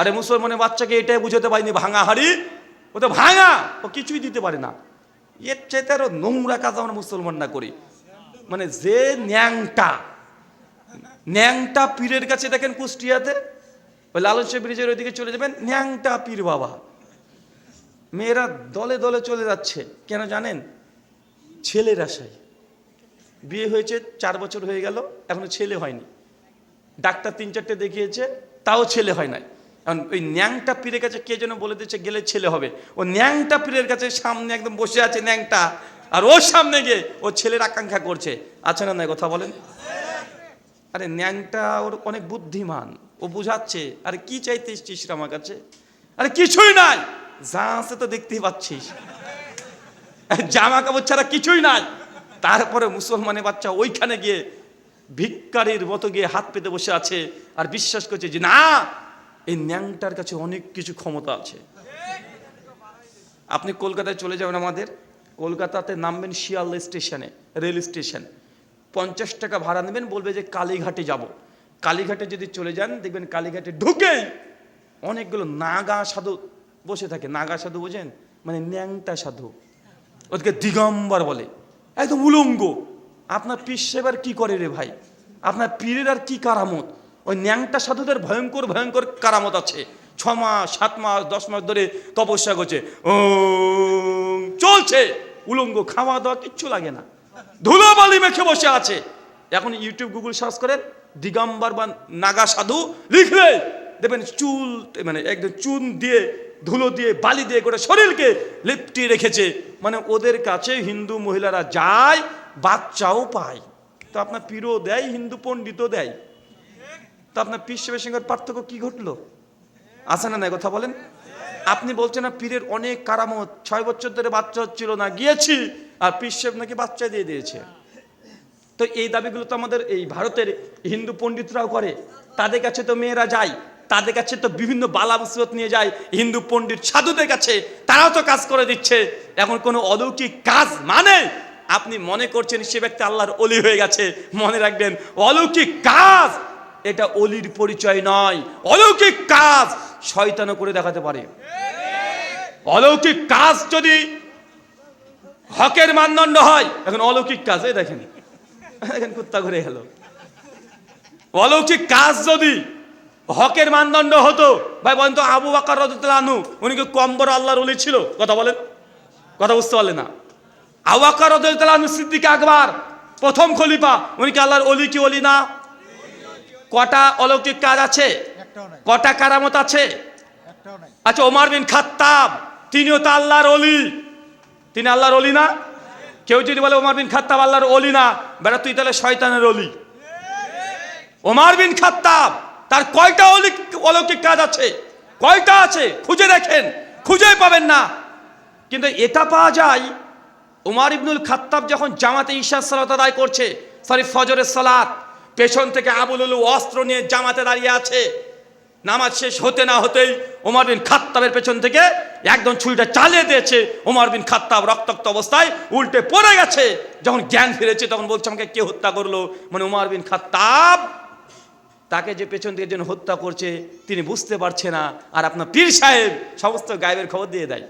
আরে মুসলমানের বাচ্চাকে এটাই বুঝাতে পারিনি, ভাঙা হাড়ি? ও তো ভাঙা, ও কিছুই দিতে পারে না। এর চাইতে আরও নোংরা কাজ আমরা মুসলমান না করি। মানে যে ন্যাংটা ন্যাংটা পীরের কাছে দেখেন কুষ্টিয়াতে, ওই লালন শাহ ব্রিজের ওইদিকে চলে যাবেন, ন্যাংটা পীর বাবা। মেয়েরা দলে দলে চলে যাচ্ছে, কেন জানেন? ছেলের আশায়। বিয়ে হয়েছে, চার বছর হয়ে গেল, এখনও ছেলে হয়নি। ডাক্তার তিন চারটে দেখিয়েছে, তাও ছেলে হয় নাই। কারণ ওই ন্যাংটা পীরের কাছে কে যেন বলে দিচ্ছে গেলে ছেলে হবে। ও ন্যাংটা পীরের কাছে সামনে একদম বসে আছে ন্যাংটা। আর ওর সামনে গিয়ে ও ছেলের আকাঙ্ক্ষা করছে। আছে না না কথা বলেন? আরে ন্যাংটা ওর অনেক বুদ্ধিমান। ও বুঝাচ্ছে, আরে কি চাইতে এসছিস আমার কাছে? আরে কিছুই নাই। যা আছে তো দেখতেই পাচ্ছিস। জামা কাপড় ছাড়া কিছুই নাই। তারপরে মুসলমানের বাচ্চা ওইখানে গিয়ে ভিক্ষারির মতো গিয়ে হাত পেতে বসে আছে আর বিশ্বাস করছে যে, না এই ন্যাংটার কাছে অনেক কিছু ক্ষমতা আছে। আপনি কলকাতায় চলে যাবেন আমাদের, কলকাতাতে নামবেন শিয়ালদা স্টেশনে, রেল স্টেশন। পঞ্চাশ টাকা ভাড়া নেবেন, বলবে যে কালীঘাটে যাব। কালীঘাটে যদি চলে যান, দেখবেন কালীঘাটে ঢুকেই অনেকগুলো নাগা সাধু বসে থাকে। নাগা সাধু বোঝেন? মানে ন্যাংটা সাধু। ওদেরকে দিগম্বর বলে। একদম উলঙ্গ। আপনার পীর সেবার কি করে রে ভাই? আপনার পীরের আর কি কারামত? ওই ন্যাংটা সাধুদের ভয়ঙ্কর ভয়ঙ্কর কারামত আছে। ছ মাস, সাত মাস, দশ মাস ধরে তপস্যা করছে। ও চলছে। উলঙ্গ খাওয়া দাওয়া কিচ্ছু লাগে না। ধুলোবালি মেখে বসে আছে। এখন ইউটিউব গুগল সার্চ করেন দিগম্বর বা নাগা সাধু লিখলে দেখবেন চুল মানে একদম চুন দিয়ে, ধুলো দিয়ে, বালি দিয়ে গোটা শরীরকে লিপটিয়ে রেখেছে। মানে ওদের কাছে হিন্দু মহিলারা যায়, বাচ্চাও পায়। তো আপনার পীরও দেয়, হিন্দু পণ্ডিতও দেয়। তো আপনার পীর সেবের সঙ্গে পার্থক্য কি ঘটলো? আছে না না কথা বলেন? আপনি বলছেন না পীরের অনেক কারামত, ছয় বছর ধরে বাচ্চা হচ্ছিল না, গিয়েছি, আর পীর সাহেব নাকি বাচ্চা দিয়ে দিয়েছে। তো এই দাবিগুলো তো আমাদের এই ভারতের হিন্দু পণ্ডিতরাও করে। তাদের কাছে তো মেয়েরা যায়, তাদের কাছে তো বিভিন্ন বালা মুসিবত নিয়ে যায়, হিন্দু পণ্ডিত সাধুদের কাছে, তারাও তো কাজ করে দিচ্ছে। এখন কোনো অলৌকিক কাজ মানে? আপনি মনে করছেন সে ব্যক্তি আল্লাহর অলি হয়ে গেছে, মনে রাখবেন, অলৌকিক কাজ এটা অলির পরিচয় নয়, অলৌকিক কাজ শয়তানও করে দেখাতে পারে। অলৌকিক কাজ যদি হকের মানদণ্ড হয়, এখন অলৌকিক কাজ, এই দেখেন, এখন কুত্তা ঘুরে গেল। অলৌকিক কাজ যদি হকের মানদণ্ড হতো, ভাই বলেন তো, আবু বাকার আনু উনি কি কম বড় আল্লাহর অলি ছিল? কথা বলেন, কথা বুঝতে পারলেন না। আবু বাকার আনু সিদ্দিক আকবর, প্রথম খলিফা, উনি কি আল্লাহর অলি কি অলি না? কটা অলৌকিক কাজ আছে? কটা কারামত আছে? আচ্ছা ওমার বিন খাত্তাব তিনিও তো আল্লাহর অলি তিনি আল্লাহর অলি না? কেউ যদি বলে ওমার বিন খাত্তাব আল্লাহর অলি না বেটা তুই তাহলে শয়তানের অলি ওমার বিন খাত্তাব তার কয়টা অলি- অলৌকিক কাজ আছে? কয়টা আছে? খুঁজে দেখেন খুঁজে পাবেন না। কিন্তু এটা পাওয়া যায় উমার ইবনুল খাত্তাব যখন জামাতে ঈশা সালাত আদায় করছে সরি ফজরের সালাত পেছন থেকে আবুল উলু অস্ত্র নিয়ে জামাতে দাঁড়িয়ে আছে। নামাজ শেষ হতে না হতেই ওমর বিন খাত্তাবের পেছন থেকে একদম ছুরিটা চালিয়ে দিয়েছে ওমর বিন খাত্তাব রক্তাক্ত অবস্থায় উল্টে পড়ে গেছে। যখন জ্ঞান ফিরেছে, তখন বলছে, আমাকে কে হত্যা করল? মানে ওমর বিন খাত্তাব তাকে যে পেছন থেকে যেন হত্যা করছে, তিনি বুঝতে পারছে না। আর আপনার পীর সাহেব সমস্ত গায়েবের খবর দিয়ে দেয়।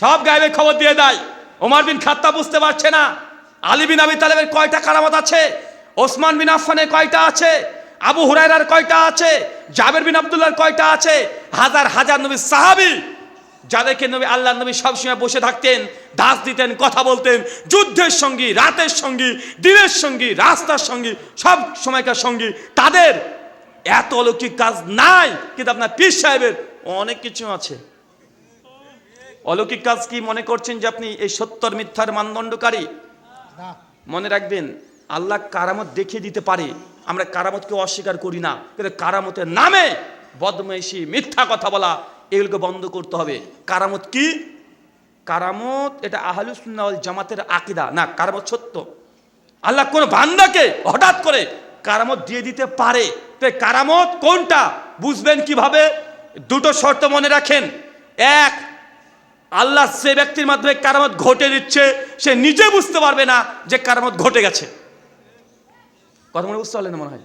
সব গায়েবের খবর দিয়ে দেয়। ওমর বিন খাত্তা বুঝতে পারছে না। আলী বিন আবি তালেবের কয়টা কারামত আছে? ওসমান বিন আফফানের কয়টা আছে? আবু হুরায়রার কয়টা আছে? জাবের বিন আব্দুল্লাহর কয়টা আছে? হাজার হাজার নবী সাহাবি যাদেরকে নবী আল্লাহ নবী সবসময় বসে থাকতেন দাস দিতেন কথা বলতেন যুদ্ধের সঙ্গী রাতের সঙ্গী দিনের সঙ্গী রাস্তার সঙ্গী সব সময়কার সঙ্গী। তাদের এত অলৌকিক কাজ নাই কিন্তু আপনার পীর সাহেবের অনেক কিছু আছে। অলৌকিক কাজ কি মনে করছেন যে আপনি এই সত্তর মিথ্যার মানদণ্ডকারী? মনে রাখবেন আল্লাহ কারামত দেখিয়ে দিতে পারে। আমরা কারামতকে অস্বীকার করি না। কিন্তু কারামতের নামে বদমাইশি, মিথ্যা কথা বলা, এগুলোকে বন্ধ করতে হবে। কারামত কি? কারামত এটা আহলুসুন্নাওয়াল জামাতের আকিদা। না, কারামত সত্য। আল্লাহ কোন বান্দাকে হঠাৎ করে কারামত দিয়ে দিতে পারে? তো কারামত কোনটা? বুঝবেন কীভাবে? দুটো শর্ত মনে রাখেন। এক, আল্লাহ সে ব্যক্তির মাধ্যমে কারামত ঘটে দিচ্ছে, সে নিজে বুঝতে পারবে না যে কারামত ঘটে গেছে। কথা মনে বুঝতে না মনে হয়?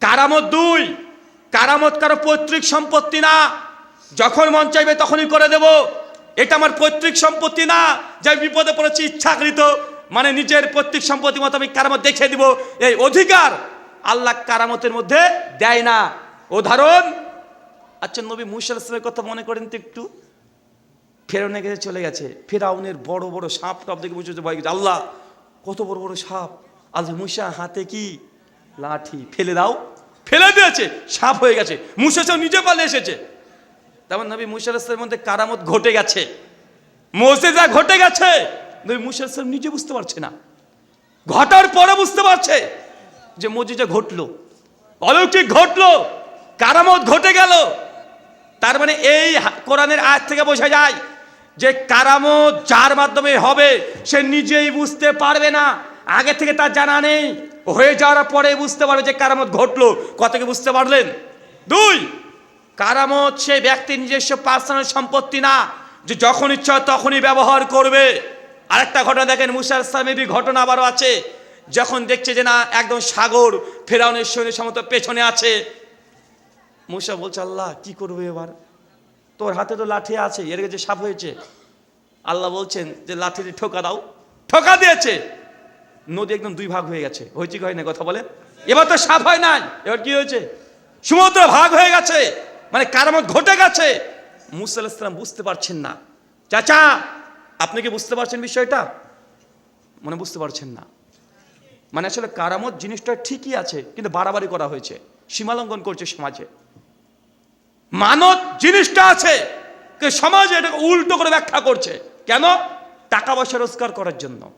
কারামত দুই। কারামত কারও পৈতৃক সম্পত্তি না। যখন মন চাইবে তখনই করে দেব। এটা আমার পৈতৃক সম্পত্তি না। যে বিপদে পড়েছি ইচ্ছাকৃত মানে নিজের পৈতৃক সম্পত্তি মতো আমি কারামত দেখিয়ে দিব। এই অধিকার আল্লাহ কারামতের মধ্যে দেয় না। উদাহরণ আচ্ছা নবী মুসার কথা মনে করেন তো একটু? ফেরাউনে গেছে চলে গেছে। ফেরাউনের বড় বড় সাপ টাপ দেখে বুঝেছে ভয় গেছে আল্লাহ, কত বড় বড় সাপ। আল্লাহ মুসা হাতে কি? লাঠি। ফেলে দাও। ফেলে দিয়েছে। সাপ হয়ে গেছে। মুসা সব নিজে পালে এসেছে। তেমন নবী মুসার মধ্যে কারামত ঘটে গেছে। মোজেজা ঘটে গেছে, নবী মুসার নিজে বুঝতে পারছে না। ঘটার পরে বুঝতে পারছে যে মজিজা ঘটলো। অলৌকিক ঘটলো। কারামত ঘটে গেল। তার মানে এই কোরআনের আয়াত থেকে বোঝা যায় যে কারামত যার মাধ্যমে হবে, সে নিজেই বুঝতে পারবে না। আগে থেকে তার জানা নেই। হয়ে যাওয়ার পরে বুঝতে পারবে যে কারামত ঘটলো। কত কি বুঝতে পারলেন? দুই, কারামত সে ব্যক্তির নিজস্ব পার্সোনাল সম্পত্তি না, যে যখন ইচ্ছা তখনই ব্যবহার করবে। আরেকটা ঘটনা দেখেন মুসার ইসলামেরই ঘটনা আবারও আছে। যখন দেখছে যে না, একদম সাগর, ফেরাউনের সৈন্য সমত পেছনে আছে। মুসা বলছে, আল্লাহ, কি করবে এবার? তোর হাতে তো লাঠি আছে, এর কাছে সাপ হয়েছে। আল্লাহ বলছেন যে লাঠিটি ঠোকা দাও। ঠোকা দিয়েছে। নদী একদম দুই ভাগ হয়ে গেছে। হয়েছে হয় না কথা বলে এবার তো সাপ হয় নাই। এবার কি হয়েছে? সমুদ্র ভাগ হয়ে গেছে। মানে কারামত ঘটে গেছে। মুসা বুঝতে পারছেন না। চাচা, আপনি কি বুঝতে পারছেন বিষয়টা? মানে বুঝতে পারছেন না। মানে আসলে কারামত জিনিসটা ঠিকই আছে, কিন্তু বাড়াবাড়ি করা হয়েছে। সীমালঙ্ঘন করছে সমাজে। মানত জিনিসটা আছে সমাজ এটাকে উল্টো করে ব্যাখ্যা করছে। কেন? টাকা পয়সা রোজগার করার জন্য।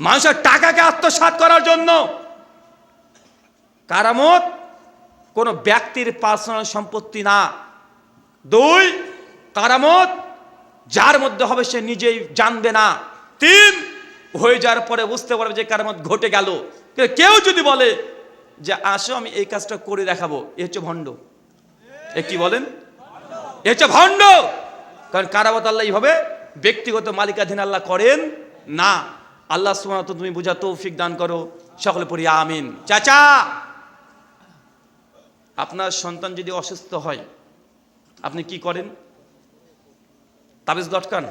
মানুষের টাকাকে আত্মসাৎ করার জন্য কারামত কোনো ব্যক্তির পার্সোনাল সম্পত্তি না। দুই, কারামত যার মধ্যে হবে সে নিজেই জানবে না। তিন, হয়ে যাওয়ার পরে বুঝতে পারবে যে কারামত ঘটে গেল। কেউ যদি বলে যে, আসো, আমি এই কাজটা করে দেখাবো। এ হচ্ছে ভণ্ড। এ কি বলেন? এ হচ্ছে ভণ্ড। কারণ কারামত আল্লাহ এইভাবে ব্যক্তিগত মালিকাধীন আল্লাহ করেন না। আল্লাহ সুমাত তুমি বুঝা তৌফিক দান করো সকলে পড়ি আমিন। চাচা! আপনার সন্তান যদি অসুস্থ হয় আপনি কি করেন? তাবিজ লটকায়।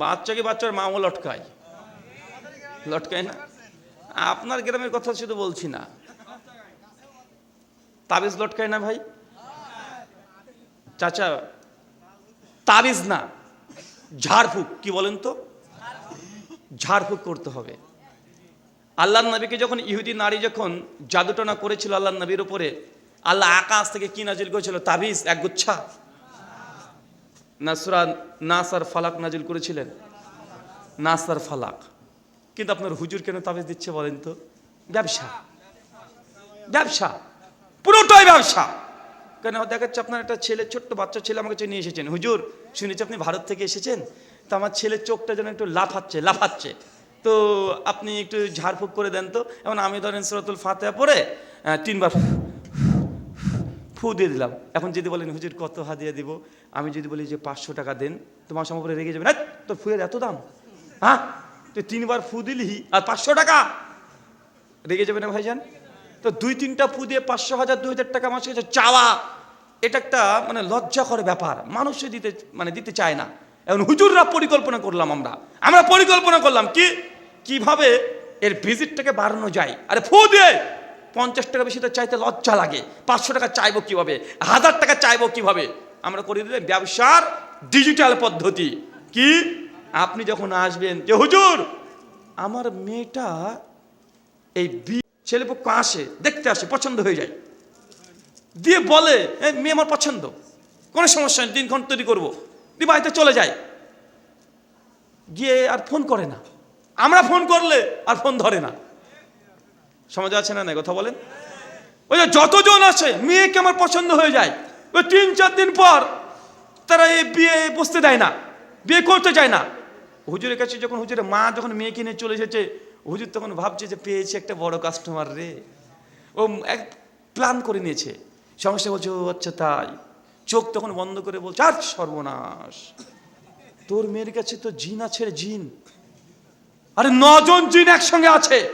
বাচ্চাকে বাচ্চার মাও লটকায়? লটকায় না? আপনার গ্রামের কথা শুধু বলছি না। তাবিজ লটকায় না ভাই? চাচা তাবিজ না, ঝাড়ফুঁক, কি বলেন তো? ঝাড়ফুঁক করতে হবে। আল্লাহ নবীকে যখন ইহুদি নারী যখন জাদুটনা করেছিল আল্লাহ নবীর উপরে, আল্লাহ আকাশ থেকে কি নাজিল করেছিল? তাবিজ, এক গুচ্ছা। নাসরা, নাসার ফালাক নাজিল করেছিলেন। নাসার ফালাক। কিন্তু আপনার হুজুর কেন তাবিজ দিচ্ছে বলেন তো? ব্যবসা। ব্যবসা। পুরোটাই ব্যবসা। কেন? দেখা যাচ্ছে আপনার একটা ছেলে, ছোট্ট বাচ্চা ছেলে আমাকে কাছে নিয়ে এসেছেন। হুজুর, শুনেছি আপনি ভারত থেকে এসেছেন, তো আমার ছেলের চোখটা যেন একটু লাফাচ্ছে লাফাচ্ছে। তো আপনি একটু ঝাড়ফুঁক করে দেন তো। এমন আমি ধরেন সুরাতুল ফাতেহা পরে তিনবার ফু দিয়ে দিলাম। এখন যদি বলেন, হুজুর, কত হাদিয়া দিব? আমি যদি বলি যে, পাঁচশো টাকা দেন। তোমার সময় উপরে রেগে যাবে না তোর ফুয়ের এত দাম? হ্যাঁ? তুই তিনবার ফু দিলি আর পাঁচশো টাকা? রেগে যাবে না ভাইজান? তো দুই তিনটা ফু দিয়ে পাঁচশো হাজার, দুই হাজার টাকা মাসে চাওয়া, এটা একটা মানে লজ্জাকর ব্যাপার। মানুষে দিতে মানে দিতে চায় না। এখন হুজুররা পরিকল্পনা করলাম আমরা। আমরা পরিকল্পনা করলাম কি? কীভাবে এর ভিজিটটাকে বাড়ানো যায়? আরে ফু দিয়ে! পঞ্চাশ টাকা বেশি তো চাইতে লজ্জা লাগে। পাঁচশো টাকা চাইব কীভাবে? হাজার টাকা চাইব কীভাবে? আমরা করে দিলে ব্যবসার ডিজিটাল পদ্ধতি। কি? আপনি যখন আসবেন যে, হুজুর, আমার মেয়েটা এই বি ছেলেপক্ষ আসে, দেখতে আসে, পছন্দ হয়ে যায়। দিয়ে বলে মেয়ে আমার পছন্দ। কোনো সমস্যা নেই, দিনক্ষণ তৈরি করব। দিয়ে বাড়িতে চলে যায় গিয়ে আর ফোন করে না। আমরা ফোন করলে আর ফোন ধরে না। সমাজে আছে না না কথা বলেন? ওই যে যতজন আছে, মেয়েকে আমার পছন্দ হয়ে যায়। ওই তিন, চার দিন পর তারা এই বিয়ে বসতে দেয় না, বিয়ে করতে চায় না। হুজুরের কাছে যখন, হুজুরের মা যখন মেয়েকে নিয়ে চলে এসেছে হুজুর তখন ভাবছে যে পেয়েছে একটা বড় কাস্টমার রে। ও এক প্ল্যান করে নিয়েছে। সমস্যা বলছে, ও আচ্ছা তাই। চোখ তখন বন্ধ করে বলছে আর সর্বনাশ। তোর মেয়ের কাছে তো জিন আছে জিন। আরে নজন জিন একসঙ্গে আছে।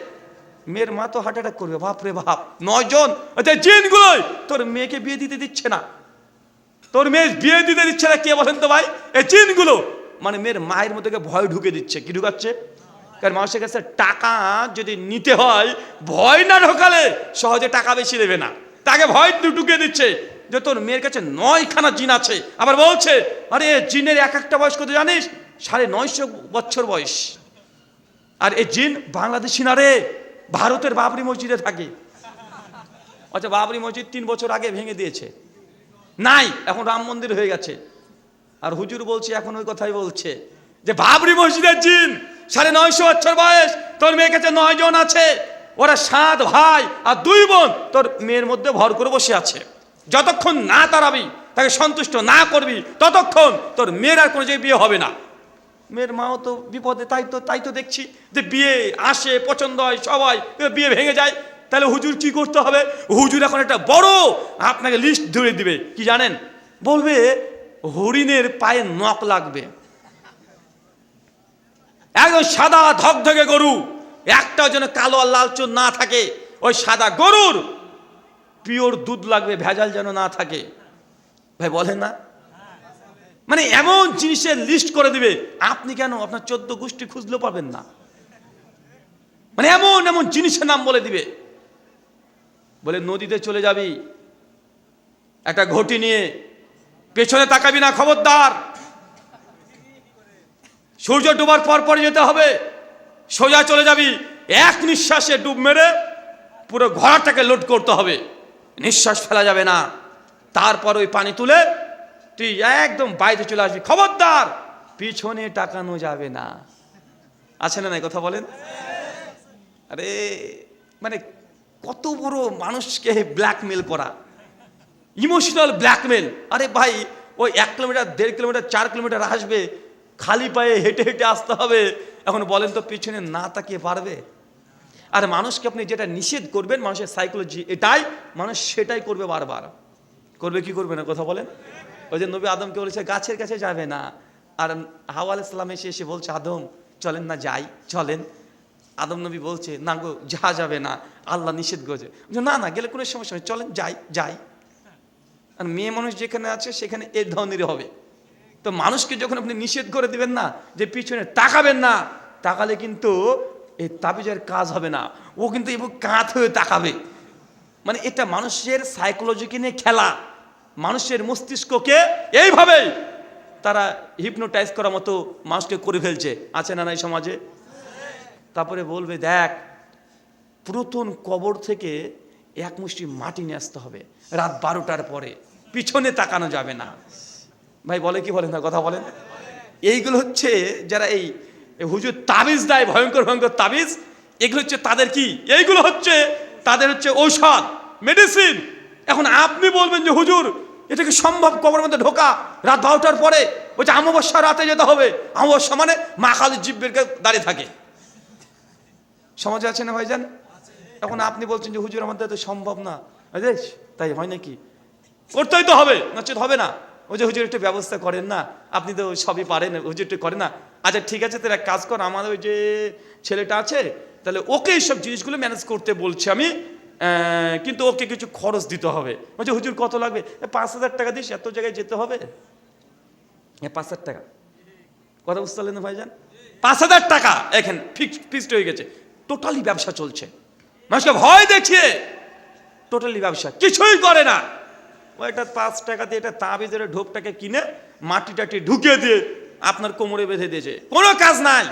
মেয়ের মা তো হার্ট অ্যাটাক করবে, বাপ রে বাপ। নয়জন? জিনগুলোই। তোর মেয়েকে বিয়ে দিতে দিচ্ছে না। তোর মেয়ে বিয়ে দিতে দিচ্ছে না, কে বলেন তো ভাই? এই জিনগুলো। মানে মেয়ের মায়ের মধ্যে ভয় ঢুকে দিচ্ছে। কি ঢুকাচ্ছে? কারণ মানুষের কাছে টাকা যদি নিতে হয়, ভয় না ঢোকালে সহজে টাকা বেশি দেবে না। তাকে ভয় ঢুকে দিচ্ছে। যে তোর মেয়ের কাছে নয়খানা জিন আছে। আবার বলছে, আরে, জিনের এক একটা বয়স কত জানিস? সাড়ে নয়শো বছর বয়স। আর এই জিন বাংলাদেশি না রে, ভারতের বাবরি মসজিদে থাকে। আচ্ছা বাবরি মসজিদ তিন বছর আগে ভেঙে দিয়েছে। নাই, এখন রাম মন্দির হয়ে গেছে। আর হুজুর বলছে, এখন ওই কথাই বলছে যে, বাবরি মসজিদের জিন সাড়ে নয়শো বছর বয়স, তোর মেয়ের কাছে নয় জন আছে। ওরা সাত ভাই আর দুই বোন, তোর মেয়ের মধ্যে ভর করে বসে আছে। যতক্ষণ না তাড়াবি তাকে সন্তুষ্ট না করবি, ততক্ষণ তোর মেয়ের আর কোনো জায়গায় বিয়ে হবে না। মেয়ের মাও তো বিপদে, তাই তো তাই তো দেখছি যে বিয়ে আসে, পছন্দ হয়, সবাই বিয়ে ভেঙে যায়। তাহলে হুজুর কি করতে হবে? হুজুর এখন একটা বড় আপনাকে লিস্ট ধরে দিবে, কি জানেন? বলবে, হরিণের পায়ে নখ লাগবে। একদম সাদা ধকধকে গরু, একটাও যেন কালো আর লাল চুন না থাকে, ওই সাদা গরুর পিওর দুধ লাগবে, ভেজাল যেন না থাকে। ভাই, বলেন না। মানে এমন জিনিসের লিস্ট করে দিবে, আপনি কেন আপনার চোদ্দ গোষ্ঠী খুঁজলেও পাবেন না। মানে এমন এমন জিনিসের নাম বলে দিবে। বলে, নদীতে চলে যাবি, একটা ঘটি নিয়ে পেছনে তাকাবি না, খবরদার। সূর্য ডুবার পর পর যেতে হবে। সোজা চলে যাবি। এক নিঃশ্বাসে ডুব মেরে পুরো ঘোড়াটাকে লোড করতে হবে। নিঃশ্বাস ফেলা যাবে না। তারপর ওই পানি তুলে তুই একদম বাইরে চলে আসবি। খবরদার, পিছনে টাকানো যাবে না। আছে না নাই কথা বলেন? আরে মানে কত বড় মানুষকে ব্ল্যাকমেল করা। ইমোশনাল ব্ল্যাকমেল আরে ভাই, ওই এক কিলোমিটার, দেড় কিলোমিটার, চার কিলোমিটার আসবে। খালি পায়ে হেঁটে হেঁটে আসতে হবে। এখন বলেন তো, পিছনে না তাকিয়ে পারবে? আর মানুষকে আপনি যেটা নিষেধ করবেন, মানুষের সাইকোলজি এটাই, মানুষ সেটাই করবে বারবার। করবে কি করবে না, কথা বলেন? ওই যে নবী আদমকে বলেছে, গাছের কাছে যাবে না। আর হাওয়া আলাইহিস সালাম এসে এসে বলছে, আদম, চলেন না যাই, চলেন। আদম নবী বলছে, না গো যা যাবে না। আল্লাহ নিষেধ করেছে। না না, গেলে কোনো সমস্যা নেই, চলেন যাই যাই। আর মেয়ে মানুষ যেখানে আছে, সেখানে এ ধরনেরই হবে। তো মানুষকে যখন আপনি নিষেধ করে দিবেন না, যে পিছনে তাকাবেন না, তাকালে কিন্তু এই তাবিজের কাজ হবে না। ও কিন্তু এবং কাঁত হয়ে তাকাবে। মানে এটা মানুষের সাইকোলজিকে নিয়ে খেলা। মানুষের মস্তিষ্ককে এইভাবে তারা হিপনোটাইজ করার মতো মানুষকে করে ফেলছে। আছে না নাই সমাজে? তারপরে বলবে, দেখ পুরাতন কবর থেকে এক মুষ্টি মাটি নিয়ে আসতে হবে। রাত বারোটার পরে। পিছনে তাকানো যাবে না। ভাই বলে কি বলেন না, কথা বলেন। এইগুলো হচ্ছে যারা এই হুজুর তাবিজ দেয়, ভয়ঙ্কর ভয়ঙ্কর তাবিজ, এগুলো হচ্ছে তাদের কি? এইগুলো হচ্ছে তাদের হচ্ছে ঔষধ মেডিসিন এখন আপনি বলবেন যে, হুজুর, এটা কি সম্ভব? কবর মধ্যে ঢোকা, রাত বারোটার পরে বলছে অমাবস্যা রাতে যেতে হবে। অমাবস্যা মানে মা কালী জিব্বের দাঁড়িয়ে থাকে। সমাজে আছে না ভাইজান? এখন আপনি বলছেন যে, হুজুর আমাদের তো সম্ভব না। তাই হয় নাকি? করতেই তো হবে, নচেত হবে না। ওই যে হুজুর একটু ব্যবস্থা করেন না, আপনি তো সবই পারেন, হুজুর একটু করেন না। আচ্ছা ঠিক আছে তোর এক কাজ কর আমার ওই যে ছেলেটা আছে, তাহলে ওকে এইসব জিনিসগুলো ম্যানেজ করতে বলছি আমি কিন্তু ওকে কিছু খরচ দিতে হবে। বলছে হুজুর কত লাগবে? পাঁচ হাজার টাকা দিস, এত জায়গায় যেতে হবে? হ্যাঁ পাঁচ হাজার টাকা। কথা বুঝতে পারলেন ভাইজান? পাঁচ হাজার টাকা, এখানে ফিক্সড ফিক্সড হয়ে গেছে। টোটালি ব্যবসা চলছে। মানুষকে ভয় দেখিয়ে। টোটালি ব্যবসা, কিছুই করে না। ওইটা পাঁচ টাকা দিয়ে এটা তাবিজের ঢোপটাকে কিনে মাটি টাটি ঢুকিয়ে দিয়ে আপনার কোমরে বেঁধে দিয়েছে। কোনো কাজ নাই।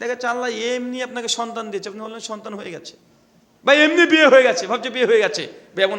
দেখে চাল্লা এমনি আপনাকে সন্তান দিয়েছে। আপনি বললেন, সন্তান হয়ে গেছে। বা এমনি বিয়ে হয়ে গেছে। ভাবছে বিয়ে হয়ে গেছে। বা এমন